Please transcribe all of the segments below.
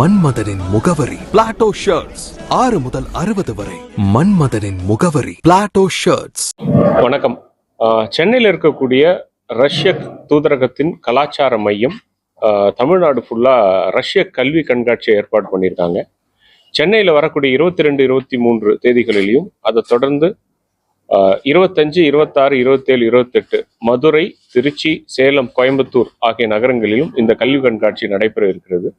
மன்மதனின் முகவரி. Plato shirts ஆறு முதல் அறுபது வரை மன்மதனின் முகவரி. பிளாட்டோ ஷர்ட்ஸ் வணக்கம். ஆஹ் சென்னையில் இருக்கக்கூடிய ரஷ்ய தூதரகத்தின் கலாச்சார மையம் ஆஹ் தமிழ்நாடு ஃபுல்லாக ரஷ்ய கல்வி கண்காட்சியை ஏற்பாடு பண்ணியிருக்காங்க. சென்னையில் வரக்கூடிய இருபத்தி ரெண்டு இருபத்தி மூன்று தேதிகளிலையும் அதை தொடர்ந்து ஆஹ் இருபத்தஞ்சு இருபத்தாறு இருபத்தேழு இருபத்தெட்டு மதுரை திருச்சி சேலம் கோயம்புத்தூர் ஆகிய நகரங்களிலும் இந்த கல்வி கண்காட்சி நடைபெற இருக்கிறது.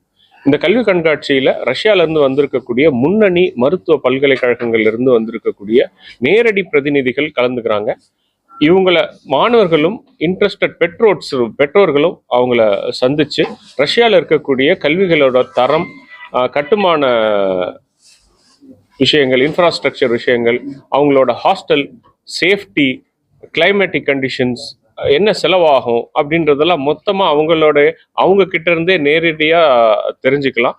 இந்த கல்வி கண்காட்சியில ரஷ்யால இருந்து வந்திருக்கக்கூடிய முன்னணி மருத்துவ பல்கலைக்கழகங்கள்ல இருந்து வந்திருக்கக்கூடிய நேரடி பிரதிநிதிகள் கலந்துக்கிறாங்க. இவங்கள மாணவர்களும் இன்ட்ரெஸ்டட் பெற்றோர்ஸ் பெற்றோர்களும் அவங்கள சந்திச்சு ரஷ்யாவில் இருக்கக்கூடிய கல்விகளோட தரம் கட்டுமான விஷயங்கள் இன்ஃப்ராஸ்ட்ரக்சர் விஷயங்கள் அவங்களோட ஹாஸ்டல் சேஃப்டி கிளைமேட்டிக் கண்டிஷன்ஸ் என்ன செலவாகும் அப்படின்றதெல்லாம் மொத்தமாக அவங்களோட அவங்க கிட்ட இருந்தே நேரடியாக தெரிஞ்சுக்கலாம்.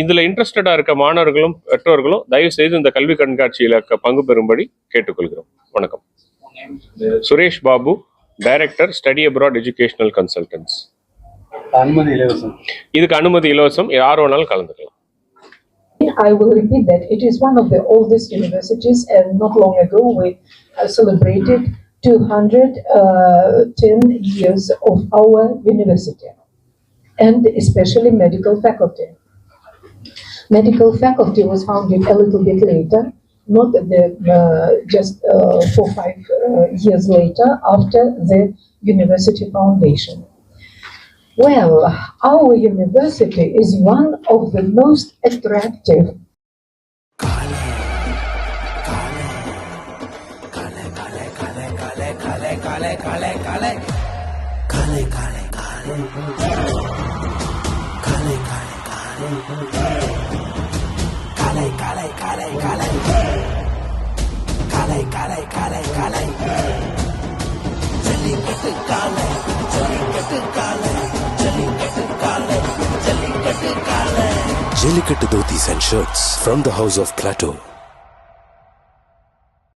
இதில் இன்ட்ரெஸ்டடாக இருக்க மாணவர்களும் பெற்றோர்களும் தயவு செய்து இந்த கல்வி கண்காட்சியில் பங்கு பெறும்படி கேட்டுக்கொள்கிறோம். வணக்கம். Suresh Babu director study abroad educational consultants அனுமதி இலவசம். இதுக்கு அனுமதி இலவசம் யார் வேணாலும் கலந்துக்கலாம். I will repeat that it is one of the oldest universities, and not long ago we uh, celebrated 210 years of our university, and especially medical faculty. Medical faculty was founded a little bit later, not the, uh, just uh, four five uh, years later after the university foundation. Well, our university is one of the most attractive kale and shirts from the house of Plateau.